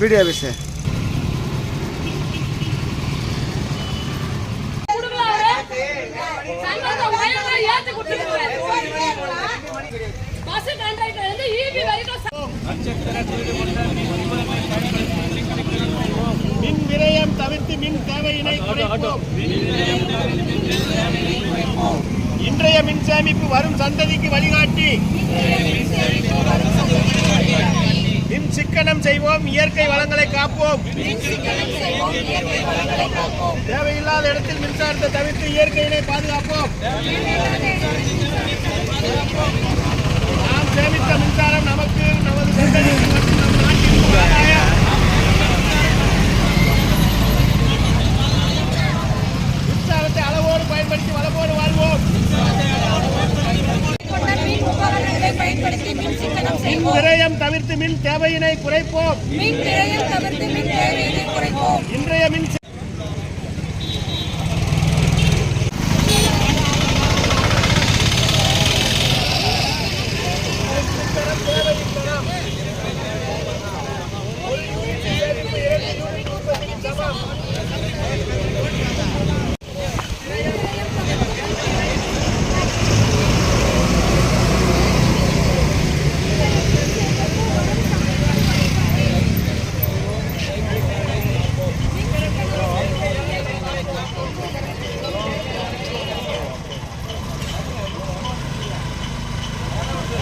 Video office மின் விரயம் தவிர்த்து மின் தேவையினை குறைப்போம். இன்றைய மின் சேமிப்பு வரும் சந்ததிக்கு வழிகாட்டி. சிக்கனம் செய்வோம் இயற்கை வளங்களை காப்போம். தேவையில்லாத இடத்தில் மின்சாரத்தை தவிர்த்து இயற்கையினை பாதுகாப்போம். மின் விரயம் தவிர்த்து மின் தேவையினை குறைப்போம். இன்றைய மின் தேவை